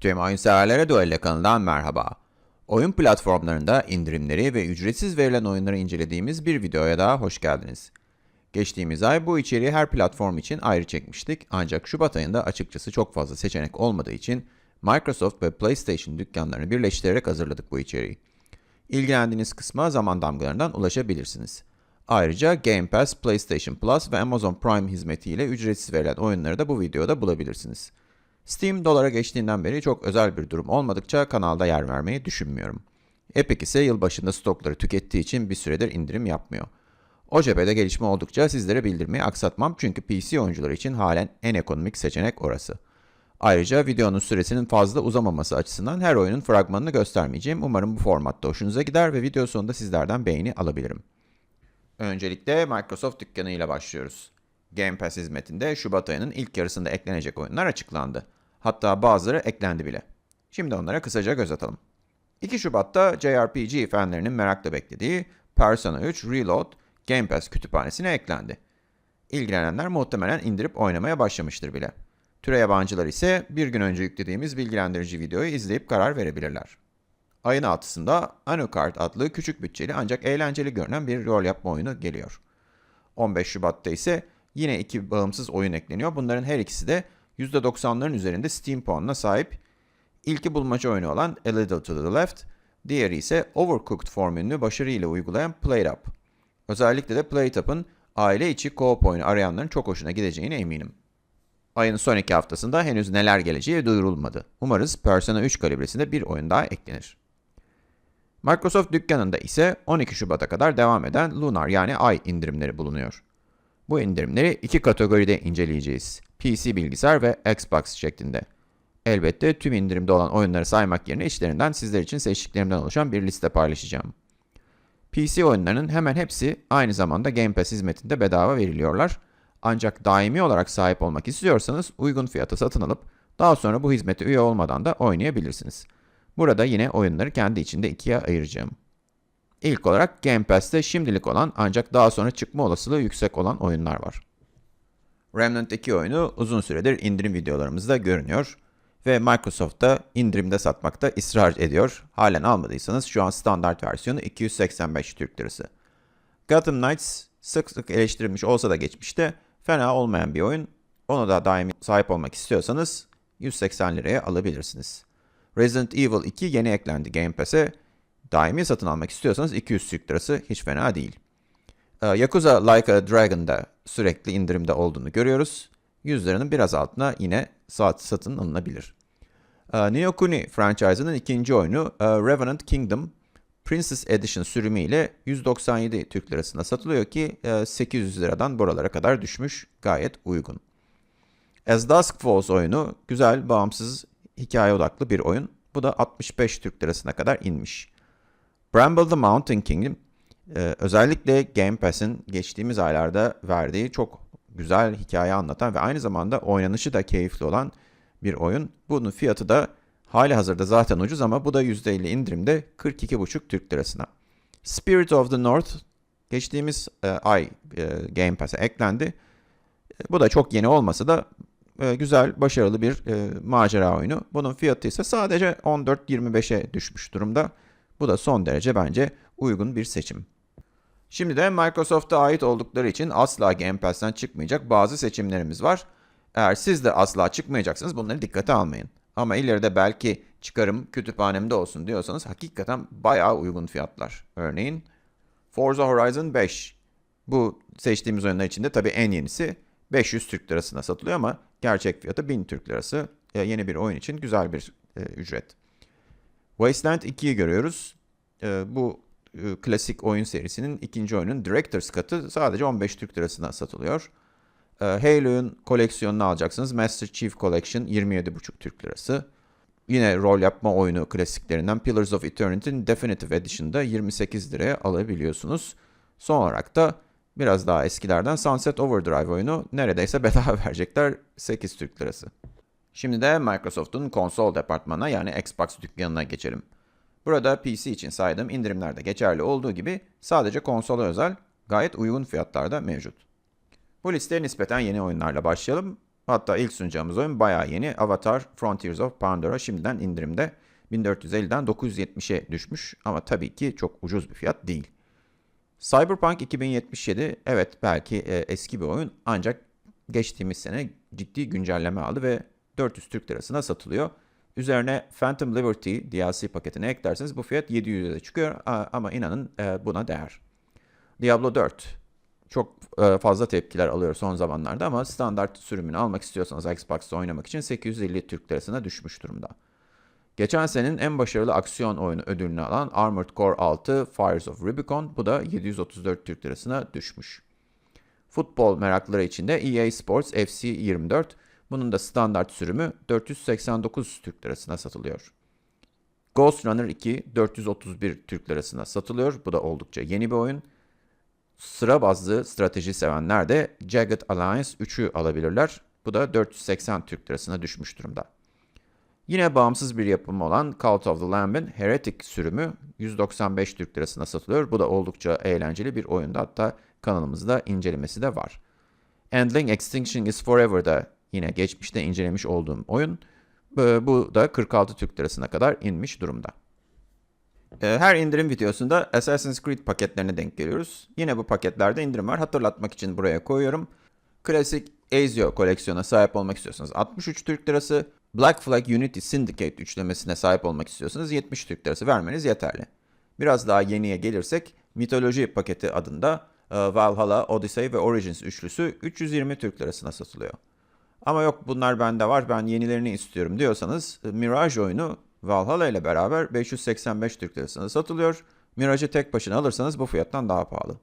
Tüm oyun severlere Duelle kanalından merhaba. Oyun platformlarında indirimleri ve ücretsiz verilen oyunları incelediğimiz bir videoya daha hoş geldiniz. Geçtiğimiz ay bu içeriği her platform için ayrı çekmiştik ancak Şubat ayında açıkçası çok fazla seçenek olmadığı için Microsoft ve PlayStation dükkanlarını birleştirerek hazırladık bu içeriği. İlgilendiğiniz kısma zaman damgalarından ulaşabilirsiniz. Ayrıca Game Pass, PlayStation Plus ve Amazon Prime hizmetiyle ücretsiz verilen oyunları da bu videoda bulabilirsiniz. Steam dolara geçtiğinden beri çok özel bir durum olmadıkça kanalda yer vermeyi düşünmüyorum. Epic ise yılbaşında stokları tükettiği için bir süredir indirim yapmıyor. O cephede gelişme oldukça sizlere bildirmeyi aksatmam çünkü PC oyuncuları için halen en ekonomik seçenek orası. Ayrıca videonun süresinin fazla uzamaması açısından her oyunun fragmanını göstermeyeceğim. Umarım bu formatta hoşunuza gider ve video sonunda sizlerden beğeni alabilirim. Öncelikle Microsoft dükkanı ile başlıyoruz. Game Pass hizmetinde Şubat ayının ilk yarısında eklenecek oyunlar açıklandı. Hatta bazıları eklendi bile. Şimdi onlara kısaca göz atalım. 2 Şubat'ta JRPG fanlarının merakla beklediği Persona 3 Reload Game Pass kütüphanesine eklendi. İlgilenenler muhtemelen indirip oynamaya başlamıştır bile. Türe yabancılar ise bir gün önce yüklediğimiz bilgilendirici videoyu izleyip karar verebilirler. Ayın 6'sında Anucard adlı küçük bütçeli ancak eğlenceli görünen bir rol yapma oyunu geliyor. 15 Şubat'ta ise yine iki bağımsız oyun ekleniyor. Bunların her ikisi de %90'ların üzerinde Steam puanına sahip. İlki bulmaca oyunu olan A Little to the Left, diğeri ise Overcooked formülünü başarıyla uygulayan PlayUp. Özellikle de PlayUp'ın aile içi co-op oyunu arayanların çok hoşuna gideceğine eminim. Ayın son iki haftasında henüz neler geleceği duyurulmadı. Umarız Persona 3 kalibresinde bir oyun daha eklenir. Microsoft dükkanında ise 12 Şubat'a kadar devam eden Lunar yani Ay indirimleri bulunuyor. Bu indirimleri iki kategoride inceleyeceğiz. PC bilgisayar ve Xbox şeklinde. Elbette tüm indirimde olan oyunları saymak yerine içlerinden sizler için seçtiklerimden oluşan bir liste paylaşacağım. PC oyunlarının hemen hepsi aynı zamanda Game Pass hizmetinde bedava veriliyorlar. Ancak daimi olarak sahip olmak istiyorsanız uygun fiyata satın alıp daha sonra bu hizmete üye olmadan da oynayabilirsiniz. Burada yine oyunları kendi içinde ikiye ayıracağım. İlk olarak Game Pass'te şimdilik olan ancak daha sonra çıkma olasılığı yüksek olan oyunlar var. Remnant 2 oyunu uzun süredir indirim videolarımızda görünüyor ve Microsoft da indirimde satmakta ısrar ediyor. Halen almadıysanız şu an standart versiyonu 285 Türk Lirası. Gotham Knights sık sık eleştirilmiş olsa da geçmişte fena olmayan bir oyun. Onu da daimi sahip olmak istiyorsanız 180 liraya alabilirsiniz. Resident Evil 2 yeni eklendi Game Pass'e. Daimi satın almak istiyorsanız 200 Türk Lirası hiç fena değil. Ee, Yakuza Like a Dragon'da sürekli indirimde olduğunu görüyoruz. 100 liranın biraz altına yine saat satın alınabilir. Ee, Neo Kuni franchise'ının ikinci oyunu e, Revenant Kingdom Princess Edition sürümü ile 197 Türk Lirasına satılıyor ki 800 e, liradan buralara kadar düşmüş gayet uygun. As Dusk Falls oyunu güzel, bağımsız, hikaye odaklı bir oyun. Bu da 65 Türk Lirasına kadar inmiş. Bramble the Mountain Kingdom ee, özellikle Game Pass'in geçtiğimiz aylarda verdiği çok güzel hikaye anlatan ve aynı zamanda oynanışı da keyifli olan bir oyun. Bunun fiyatı da hali hazırda zaten ucuz ama bu da %50 indirimde 42,5 Türk Lirasına. Spirit of the North geçtiğimiz e, ay e, Game Pass'e eklendi. E, bu da çok yeni olmasa da e, güzel, başarılı bir e, macera oyunu. Bunun fiyatı ise sadece 14.25'e düşmüş durumda. Bu da son derece bence uygun bir seçim. Şimdi de Microsoft'a ait oldukları için asla Game Pass'ten çıkmayacak bazı seçimlerimiz var. Eğer siz de asla çıkmayacaksınız bunları dikkate almayın. Ama ileride belki çıkarım kütüphanemde olsun diyorsanız hakikaten bayağı uygun fiyatlar. Örneğin Forza Horizon 5. Bu seçtiğimiz oyunlar içinde tabii en yenisi 500 Türk Lirasına satılıyor ama gerçek fiyatı 1000 Türk Lirası. Yeni bir oyun için güzel bir e, ücret. Wasteland 2'yi görüyoruz. E, bu e, klasik oyun serisinin ikinci oyunun Director's Cut'ı sadece 15 Türk lirasına satılıyor. E, Halo'nun koleksiyonunu alacaksınız. Master Chief Collection 27,5 Türk lirası. Yine rol yapma oyunu klasiklerinden Pillars of Eternity'nin Definitive Edition'da 28 liraya alabiliyorsunuz. Son olarak da biraz daha eskilerden Sunset Overdrive oyunu neredeyse bedava verecekler 8 Türk lirası. Şimdi de Microsoft'un konsol departmanına yani Xbox dükkanına geçelim. Burada PC için saydığım indirimlerde geçerli olduğu gibi sadece konsola özel gayet uygun fiyatlarda mevcut. Bu listeye nispeten yeni oyunlarla başlayalım. Hatta ilk sunacağımız oyun bayağı yeni. Avatar Frontiers of Pandora şimdiden indirimde 1450'den 970'e düşmüş ama tabii ki çok ucuz bir fiyat değil. Cyberpunk 2077 evet belki e, eski bir oyun ancak geçtiğimiz sene ciddi güncelleme aldı ve 400 Türk lirasına satılıyor. Üzerine Phantom Liberty DLC paketine eklerseniz bu fiyat 700'e çıkıyor ama inanın e, buna değer. Diablo 4 çok e, fazla tepkiler alıyor son zamanlarda ama standart sürümünü almak istiyorsanız Xbox'ta oynamak için 850 Türk lirasına düşmüş durumda. Geçen senenin en başarılı aksiyon oyunu ödülünü alan Armored Core 6 Fires of Rubicon bu da 734 Türk lirasına düşmüş. Futbol meraklıları için de EA Sports FC 24 bunun da standart sürümü 489 Türk lirasına satılıyor. Ghost Runner 2 431 Türk lirasına satılıyor. Bu da oldukça yeni bir oyun. Sıra bazlı strateji sevenler de Jagged Alliance 3'ü alabilirler. Bu da 480 Türk lirasına düşmüş durumda. Yine bağımsız bir yapım olan Cult of the Lamb'in Heretic sürümü 195 Türk lirasına satılıyor. Bu da oldukça eğlenceli bir oyunda hatta kanalımızda incelemesi de var. Endling Extinction is Forever'da yine geçmişte incelemiş olduğum oyun. Bu da 46 Türk lirasına kadar inmiş durumda. Ee, her indirim videosunda Assassin's Creed paketlerine denk geliyoruz. Yine bu paketlerde indirim var. Hatırlatmak için buraya koyuyorum. Klasik Ezio koleksiyona sahip olmak istiyorsanız 63 Türk lirası, Black Flag Unity Syndicate üçlemesine sahip olmak istiyorsanız 70 Türk lirası vermeniz yeterli. Biraz daha yeniye gelirsek mitoloji paketi adında e, Valhalla, Odyssey ve Origins üçlüsü 320 Türk lirasına satılıyor. Ama yok bunlar bende var ben yenilerini istiyorum diyorsanız e, Mirage oyunu Valhalla ile beraber 585 Türk lirasına satılıyor. Mirage'ı tek başına alırsanız bu fiyattan daha pahalı.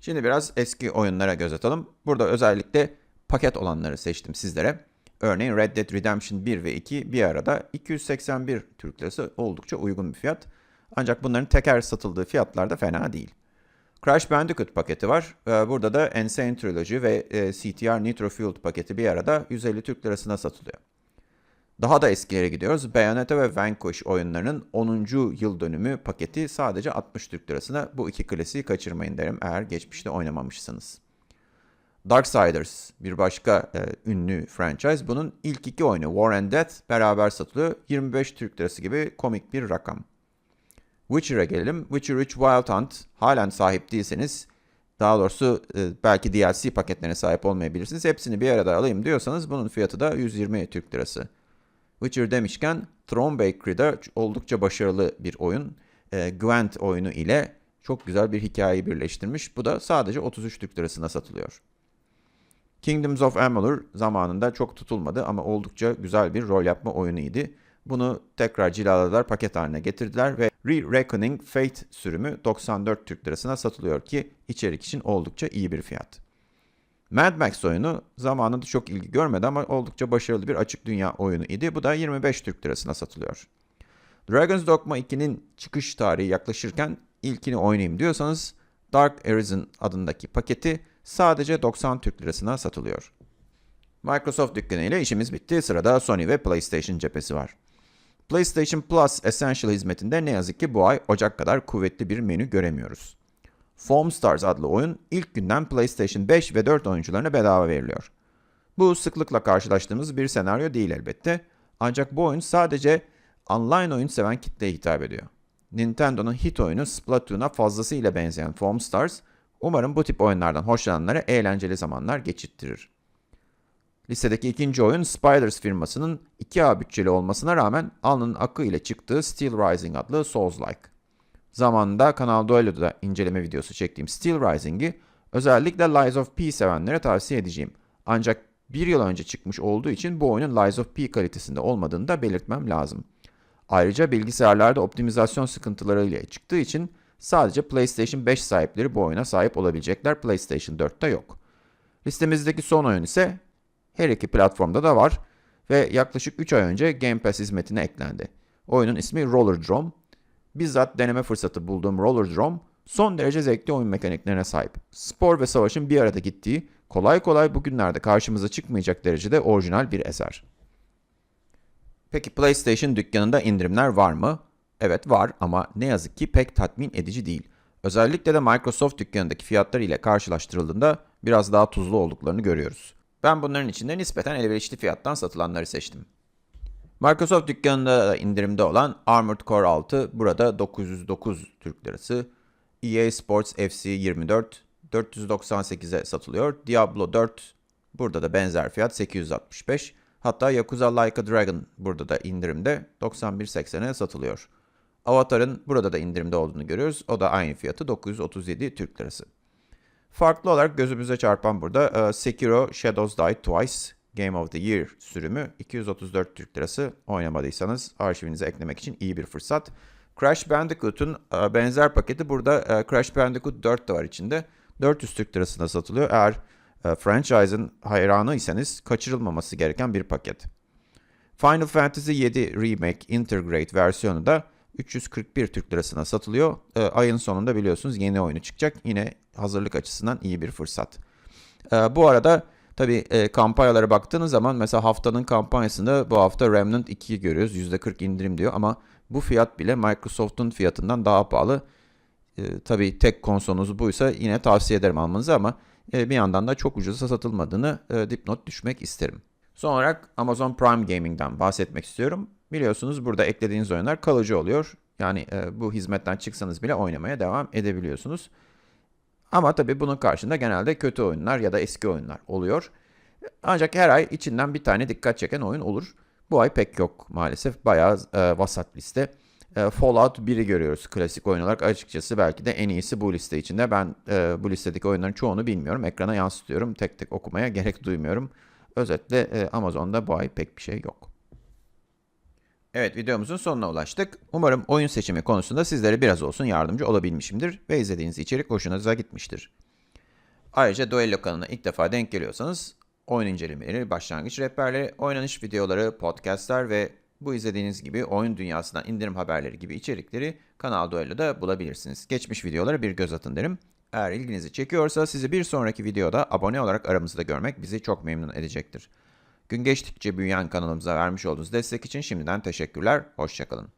Şimdi biraz eski oyunlara göz atalım. Burada özellikle paket olanları seçtim sizlere. Örneğin Red Dead Redemption 1 ve 2 bir arada 281 Türk lirası oldukça uygun bir fiyat. Ancak bunların teker satıldığı fiyatlar da fena değil. Crash Bandicoot paketi var. Ee, burada da Insane Trilogy ve e, CTR Nitro Fueled paketi bir arada 150 Türk lirasına satılıyor. Daha da eskilere gidiyoruz. Bayonetta ve Vanquish oyunlarının 10. yıl dönümü paketi sadece 60 Türk lirasına. Bu iki klasiği kaçırmayın derim eğer geçmişte oynamamışsınız. Darksiders bir başka e, ünlü franchise. Bunun ilk iki oyunu War and Death beraber satılıyor. 25 Türk lirası gibi komik bir rakam. Witcher'a gelelim. Witcher 3 Wild Hunt halen sahip değilseniz daha doğrusu e, belki DLC paketlerine sahip olmayabilirsiniz. Hepsini bir arada alayım diyorsanız bunun fiyatı da 120 Türk lirası. Witcher demişken Thronebakery'de oldukça başarılı bir oyun. E, Gwent oyunu ile çok güzel bir hikayeyi birleştirmiş. Bu da sadece 33 Türk lirasına satılıyor. Kingdoms of Amalur zamanında çok tutulmadı ama oldukça güzel bir rol yapma oyunuydu. Bunu tekrar cilaladılar, paket haline getirdiler ve Re-Reckoning Fate sürümü 94 Türk lirasına satılıyor ki içerik için oldukça iyi bir fiyat. Mad Max oyunu zamanında çok ilgi görmedi ama oldukça başarılı bir açık dünya oyunu idi. Bu da 25 Türk lirasına satılıyor. Dragon's Dogma 2'nin çıkış tarihi yaklaşırken ilkini oynayayım diyorsanız Dark Arisen adındaki paketi sadece 90 Türk lirasına satılıyor. Microsoft dükkanı ile işimiz bitti. Sırada Sony ve PlayStation cephesi var. PlayStation Plus Essential hizmetinde ne yazık ki bu ay Ocak kadar kuvvetli bir menü göremiyoruz. Foam Stars adlı oyun ilk günden PlayStation 5 ve 4 oyuncularına bedava veriliyor. Bu sıklıkla karşılaştığımız bir senaryo değil elbette. Ancak bu oyun sadece online oyun seven kitleye hitap ediyor. Nintendo'nun hit oyunu Splatoon'a fazlasıyla benzeyen Foam Stars, umarım bu tip oyunlardan hoşlananlara eğlenceli zamanlar geçirttirir. Listedeki ikinci oyun Spiders firmasının 2A bütçeli olmasına rağmen alnının akı ile çıktığı Steel Rising adlı Souls-like. Zamanında Kanal Duelo'da inceleme videosu çektiğim Steel Rising'i özellikle Lies of P sevenlere tavsiye edeceğim. Ancak bir yıl önce çıkmış olduğu için bu oyunun Lies of P kalitesinde olmadığını da belirtmem lazım. Ayrıca bilgisayarlarda optimizasyon sıkıntıları ile çıktığı için sadece PlayStation 5 sahipleri bu oyuna sahip olabilecekler. PlayStation 4'te yok. Listemizdeki son oyun ise her iki platformda da var ve yaklaşık 3 ay önce Game Pass hizmetine eklendi. Oyunun ismi Roller Drome. Bizzat deneme fırsatı bulduğum Roller Drome son derece zevkli oyun mekaniklerine sahip. Spor ve savaşın bir arada gittiği, kolay kolay bugünlerde karşımıza çıkmayacak derecede orijinal bir eser. Peki PlayStation dükkanında indirimler var mı? Evet var ama ne yazık ki pek tatmin edici değil. Özellikle de Microsoft dükkanındaki fiyatlar ile karşılaştırıldığında biraz daha tuzlu olduklarını görüyoruz. Ben bunların içinde nispeten elverişli fiyattan satılanları seçtim. Microsoft dükkanında da indirimde olan Armored Core 6 burada 909 Türk Lirası. EA Sports FC 24 498'e satılıyor. Diablo 4 burada da benzer fiyat 865. Hatta Yakuza Like a Dragon burada da indirimde 91.80'e satılıyor. Avatar'ın burada da indirimde olduğunu görüyoruz. O da aynı fiyatı 937 Türk Lirası. Farklı olarak gözümüze çarpan burada e, Sekiro Shadows Die Twice Game of the Year sürümü 234 Türk Lirası oynamadıysanız arşivinize eklemek için iyi bir fırsat. Crash Bandicoot'un e, benzer paketi burada e, Crash Bandicoot 4 de var içinde. 400 Türk Lirasına satılıyor. Eğer franchise'ın hayranıysanız kaçırılmaması gereken bir paket. Final Fantasy 7 Remake Intergrade versiyonu da 341 Türk Lirasına satılıyor. E, ayın sonunda biliyorsunuz yeni oyunu çıkacak. Yine hazırlık açısından iyi bir fırsat. E, bu arada tabi e, kampanyalara baktığınız zaman mesela haftanın kampanyasında bu hafta Remnant 2'yi görüyoruz. %40 indirim diyor ama bu fiyat bile Microsoft'un fiyatından daha pahalı. E, tabii tek konsolunuz buysa yine tavsiye ederim almanızı ama e, bir yandan da çok ucuza satılmadığını e, dipnot düşmek isterim. Son olarak Amazon Prime Gaming'den bahsetmek istiyorum. Biliyorsunuz burada eklediğiniz oyunlar kalıcı oluyor. Yani e, bu hizmetten çıksanız bile oynamaya devam edebiliyorsunuz. Ama tabii bunun karşında genelde kötü oyunlar ya da eski oyunlar oluyor. Ancak her ay içinden bir tane dikkat çeken oyun olur. Bu ay pek yok maalesef. Bayağı e, vasat liste. E, Fallout 1'i görüyoruz klasik oyun olarak. Açıkçası belki de en iyisi bu liste içinde. Ben e, bu listedeki oyunların çoğunu bilmiyorum. Ekrana yansıtıyorum. Tek tek okumaya gerek duymuyorum. Özetle e, Amazon'da bu ay pek bir şey yok. Evet videomuzun sonuna ulaştık. Umarım oyun seçimi konusunda sizlere biraz olsun yardımcı olabilmişimdir ve izlediğiniz içerik hoşunuza gitmiştir. Ayrıca Duello kanalına ilk defa denk geliyorsanız oyun incelemeleri, başlangıç rehberleri, oynanış videoları, podcastler ve bu izlediğiniz gibi oyun dünyasından indirim haberleri gibi içerikleri Kanal Duello'da bulabilirsiniz. Geçmiş videolara bir göz atın derim. Eğer ilginizi çekiyorsa sizi bir sonraki videoda abone olarak aramızda görmek bizi çok memnun edecektir. Gün geçtikçe büyüyen kanalımıza vermiş olduğunuz destek için şimdiden teşekkürler. Hoşçakalın.